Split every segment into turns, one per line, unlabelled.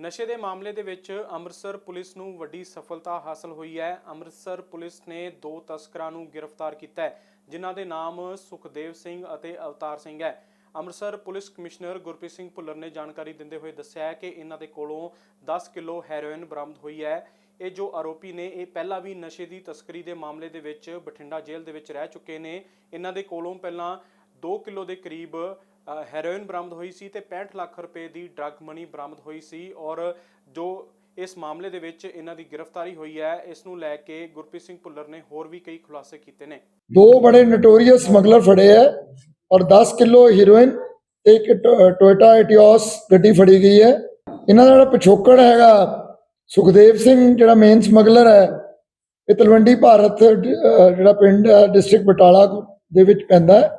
ਨਸ਼ੇ ਦੇ ਮਾਮਲੇ ਦੇ ਵਿੱਚ ਅੰਮ੍ਰਿਤਸਰ ਪੁਲਿਸ ਨੂੰ ਵੱਡੀ ਸਫਲਤਾ ਹਾਸਲ ਹੋਈ ਹੈ। ਅੰਮ੍ਰਿਤਸਰ ਪੁਲਿਸ ਨੇ ਦੋ ਤਸਕਰਾਂ ਨੂੰ ਗ੍ਰਿਫਤਾਰ ਕੀਤਾ ਹੈ, ਜਿਨ੍ਹਾਂ ਦੇ ਨਾਮ ਸੁਖਦੇਵ ਸਿੰਘ ਅਤੇ ਅਵਤਾਰ ਸਿੰਘ ਹੈ। ਅੰਮ੍ਰਿਤਸਰ ਪੁਲਿਸ ਕਮਿਸ਼ਨਰ ਗੁਰਪ੍ਰੀਤ ਸਿੰਘ ਭੁੱਲਰ ਨੇ ਜਾਣਕਾਰੀ ਦਿੰਦੇ ਹੋਏ ਦੱਸਿਆ ਹੈ ਕਿ ਇਹਨਾਂ ਦੇ ਕੋਲੋਂ 10 ਕਿਲੋ ਹੈਰੋਇਨ ਬਰਾਮਦ ਹੋਈ ਹੈ। ਇਹ ਜੋ ਆਰੋਪੀ ਨੇ, ਇਹ ਪਹਿਲਾਂ ਵੀ ਨਸ਼ੇ ਦੀ ਤਸਕਰੀ ਦੇ ਮਾਮਲੇ ਦੇ ਵਿੱਚ ਬਠਿੰਡਾ ਜੇਲ੍ਹ ਦੇ ਵਿੱਚ ਰਹਿ ਚੁੱਕੇ ਨੇ। ਇਹਨਾਂ ਦੇ ਕੋਲੋਂ ਪਹਿਲਾਂ 2 ਕਿਲੋ ਦੇ ਕਰੀਬ ਹੈਰੋਇਨ ਬਰਾਮਦ ਹੋਈ ਸੀ ਤੇ 65 ਲੱਖ ਰੁਪਏ ਦੀ ਡਰੱਗ ਮਨੀ ਬਰਾਮਦ ਹੋਈ ਸੀ ਔਰ ਜੋ ਇਸ ਮਾਮਲੇ ਦੇ ਵਿੱਚ ਇਹਨਾਂ ਦੀ ਗ੍ਰਿਫਤਾਰੀ ਹੋਈ ਹੈ, ਇਸ ਨੂੰ ਲੈ ਕੇ ਗੁਰਪ੍ਰੀਤ ਸਿੰਘ ਭੁੱਲਰ ਨੇ ਹੋਰ ਵੀ ਕਈ ਖੁਲਾਸੇ ਕੀਤੇ ਨੇ।
ਦੋ ਬੜੇ ਨੋਟੋਰੀਅਸ ਸਮਗਲਰ ਫੜੇ ਹੈ ਔਰ 10 ਕਿਲੋ ਹੀਰੋਇਨ ਤੇ ਇੱਕ ਟੋ- ਟੋਇਟਾ ਐਟੀਓਸ ਗੱਡੀ ਫੜੀ ਗਈ ਹੈ। ਇਹਨਾਂ ਦਾ ਜਿਹੜਾ ਪਿਛੋਕੜ ਹੈਗਾ, ਸੁਖਦੇਵ ਸਿੰਘ ਜਿਹੜਾ ਮੇਨ ਸਮਗਲਰ ਹੈ, ਇਹ ਤਲਵੰਡੀ ਭਾਰਤ ਜਿਹੜਾ ਪਿੰਡ ਹੈ ਡਿਸਟ੍ਰਿਕਟ ਬਟਾਲਾ ਦੇ ਵਿੱਚ ਪੈਂਦਾ ਹੈ।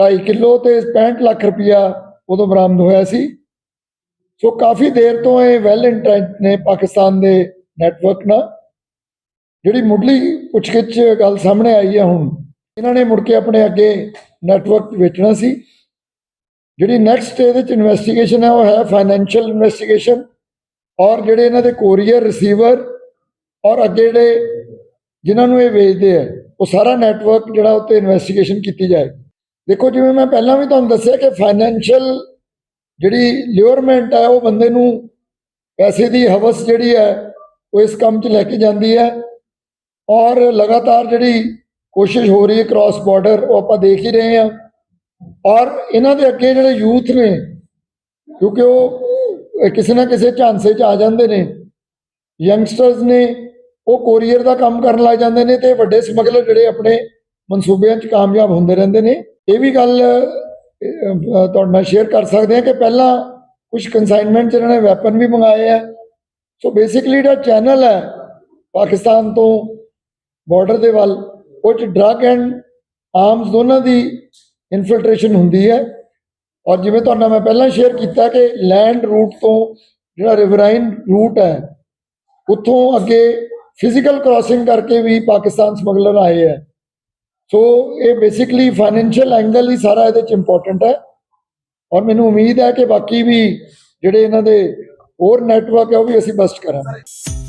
2.5 ਕਿਲੋ ਤੇ 65 ਲੱਖ ਰੁਪਇਆ ਉਦੋਂ ਬਰਾਮਦ ਹੋਇਆ ਸੀ। ਸੋ ਕਾਫੀ ਦੇਰ ਤੋਂ ਇਹ ਵੈਲ ਇੰਟੈਂਟ ਨੇ ਪਾਕਿਸਤਾਨ ਦੇ ਨੈਟਵਰਕ ਨਾਲ। ਜਿਹੜੀ ਮੁੱਢਲੀ ਪੁੱਛਗਿੱਛ ਗੱਲ ਸਾਹਮਣੇ ਆਈ ਹੈ ਹੁਣ, ਇਹਨਾਂ ਨੇ ਮੁੜ ਕੇ ਆਪਣੇ ਅੱਗੇ ਨੈਟਵਰਕ ਵੇਚਣਾ ਸੀ। ਜਿਹੜੀ ਨੈਕਸਟ ਇਹਦੇ ਚ ਇਨਵੈਸਟੀਗੇਸ਼ਨ ਹੈ, ਉਹ ਹੈ ਫਾਈਨੈਂਸ਼ੀਅਲ ਇਨਵੈਸਟੀਗੇਸ਼ਨ ਔਰ ਜਿਹੜੇ ਇਹਨਾਂ ਦੇ ਕੋਰੀਅਰ ਰਿਸੀਵਰ ਔਰ ਅੱਗੇ ਜਿਹੜੇ ਜਿਨ੍ਹਾਂ ਨੂੰ ਇਹ ਵੇਚਦੇ ਆ ਉਹ ਸਾਰਾ ਨੈਟਵਰਕ ਜਿਹੜਾ ਉੱਤੇ ਇਨਵੈਸਟੀਗੇਸ਼ਨ ਕੀਤੀ ਜਾਏ ਦੇਖੋ, ਜਿਵੇਂ ਮੈਂ ਪਹਿਲਾਂ ਵੀ ਤੁਹਾਨੂੰ ਦੱਸਿਆ ਕਿ ਫਾਈਨੈਂਸ਼ੀਅਲ ਜਿਹੜੀ ਲਿਓਰਮੈਂਟ ਹੈ, ਉਹ ਬੰਦੇ ਨੂੰ ਪੈਸੇ ਦੀ ਹਵਸ ਜਿਹੜੀ ਹੈ, ਉਹ ਇਸ ਕੰਮ 'ਚ ਲੈ ਕੇ ਜਾਂਦੀ ਹੈ ਔਰ ਲਗਾਤਾਰ ਜਿਹੜੀ ਕੋਸ਼ਿਸ਼ ਹੋ ਰਹੀ ਹੈ ਕ੍ਰਾਸ ਬਾਰਡਰ ਉਹ ਆਪਾਂ ਦੇਖ ਹੀ ਰਹੇ ਹਾਂ ਔਰ ਇਹਨਾਂ ਦੇ ਅੱਗੇ ਜਿਹੜੇ ਯੂਥ ਨੇ, ਕਿਉਂਕਿ ਉਹ ਕਿਸੇ ਨਾ ਕਿਸੇ ਝਾਂਸੇ 'ਚ ਆ ਜਾਂਦੇ ਨੇ ਯੰਗਸਟਰਸ ਨੇ ਉਹ ਕੋਰੀਅਰ ਦਾ ਕੰਮ ਕਰਨ ਲੱਗ ਜਾਂਦੇ ਨੇ ਤੇ ਵੱਡੇ ਸਮਗਲਰ ਜਿਹੜੇ ਆਪਣੇ ਮਨਸੂਬਿਆਂ 'ਚ ਕਾਮਯਾਬ ਹੁੰਦੇ ਰਹਿੰਦੇ ਨੇ। ਇਹ ਵੀ ਗੱਲ ਤੁਹਾਡੇ ਨਾਲ ਸ਼ੇਅਰ ਕਰ ਸਕਦੇ ਹਾਂ ਕਿ ਪਹਿਲਾਂ ਕੁਝ ਕਨਸਾਈਨਮੈਂਟ 'ਚ ਇਹਨਾਂ ਨੇ ਵੈਪਨ ਵੀ ਮੰਗਾਏ ਆ। ਸੋ ਬੇਸਿਕਲੀ ਜਿਹੜਾ ਚੈਨਲ ਹੈ, ਪਾਕਿਸਤਾਨ ਤੋਂ ਬਾਰਡਰ ਦੇ ਵੱਲ, ਉਹ 'ਚ ਡਰੱਗ ਐਂਡ ਆਰਮਸ ਦੋਨਾਂ ਦੀ ਇਨਫਿਲਟ੍ਰੇਸ਼ਨ ਹੁੰਦੀ ਹੈ। ਔਰ ਜਿਵੇਂ ਤੁਹਾਡੇ ਮੈਂ ਪਹਿਲਾਂ ਸ਼ੇਅਰ ਕੀਤਾ ਕਿ ਲੈਂਡ ਰੂਟ ਤੋਂ ਜਿਹੜਾ ਰਿਵਰਾਈਨ ਰੂਟ ਹੈ, ਉੱਥੋਂ ਅੱਗੇ ਫਿਜ਼ੀਕਲ ਕ੍ਰਾਸਿੰਗ ਕਰਕੇ ਵੀ ਪਾਕਿਸਤਾਨ ਸਮਗਲਰ ਆਏ ਹੈ। ਸੋ ਇਹ ਬੇਸਿਕਲੀ ਫਾਈਨੈਂਸ਼ੀਅਲ ਐਂਗਲ ਹੀ ਸਾਰਾ ਇਹਦੇ ਚ ਇੰਪੋਰਟੈਂਟ ਹੈ। ਔਰ ਮੈਨੂੰ ਉਮੀਦ ਹੈ ਕਿ ਬਾਕੀ ਵੀ ਜਿਹੜੇ ਇਹਨਾਂ ਦੇ ਹੋਰ ਨੈਟਵਰਕ ਹੈ, ਉਹ ਵੀ ਅਸੀਂ ਬਸਟ ਕਰਾਂਗੇ।